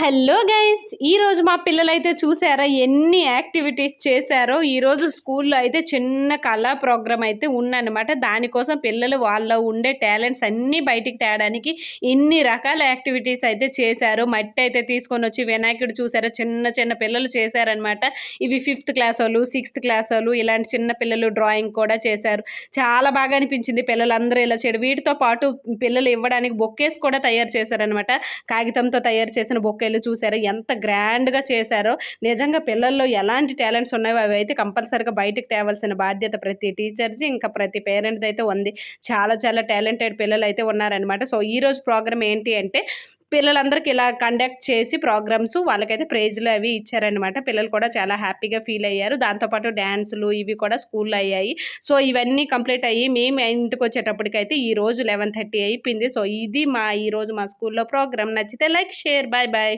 Hello guys ఈరోజు మా పిల్లలైతే చూసారా ఎన్ని యాక్టివిటీస్ చేశారో? ఈరోజు స్కూల్లో అయితే చిన్న కళా ప్రోగ్రామ్ అయితే ఉందన్నమాట. దానికోసం పిల్లలు వాళ్ళ ఉండే టాలెంట్స్ అన్నీ బయటికి తేయడానికి ఇన్ని రకాల యాక్టివిటీస్ అయితే చేశారు. మట్టి అయితే తీసుకొని వచ్చి వినాయకుడు చూసారా? చిన్న చిన్న పిల్లలు చేశారనమాట ఇవి ఫిఫ్త్ క్లాస్ వాళ్ళు సిక్స్త్ క్లాస్ వాళ్ళు ఇలాంటి చిన్న పిల్లలు డ్రాయింగ్ కూడా చేశారు. చాలా బాగా అనిపించింది పిల్లలందరూ ఇలా చేయడం. వీటితో పాటు పిల్లలు ఇవ్వడానికి బొక్కేస్ కూడా తయారు చేశారనమాట కాగితంతో తయారు చేసిన బొక్కేలు చూసారో ఎంత గ్రాండ్గా చేశారో నిజంగా పిల్లల్లో ఎలాంటి టాలెంట్స్ ఉన్నాయో అవి అయితే కంపల్సరీగా బయటకు తేవాల్సిన బాధ్యత ప్రతి టీచర్ది ఇంకా ప్రతి పేరెంట్ అయితే ఉంది. చాలా చాలా టాలెంటెడ్ పిల్లలు అయితే ఉన్నారనమాట సో ఈరోజు ప్రోగ్రామ్ ఏంటి అంటే పిల్లలందరికీ ఇలా కండక్ట్ చేసి ప్రోగ్రామ్స్ వాళ్ళకైతే ప్రైజ్లు అవి ఇచ్చారనమాట పిల్లలు కూడా చాలా హ్యాపీగా ఫీల్ అయ్యారు. దాంతోపాటు డ్యాన్సులు ఇవి కూడా స్కూల్లో అయ్యాయి. సో ఇవన్నీ కంప్లీట్ అయ్యి మేము ఇంటికి వచ్చేటప్పటికైతే ఈ రోజు లెవెన్ థర్టీ అయిపోయింది. సో ఇది మా ఈరోజు మా స్కూల్లో ప్రోగ్రామ్ నచ్చితే లైక్ షేర్ బాయ్ బాయ్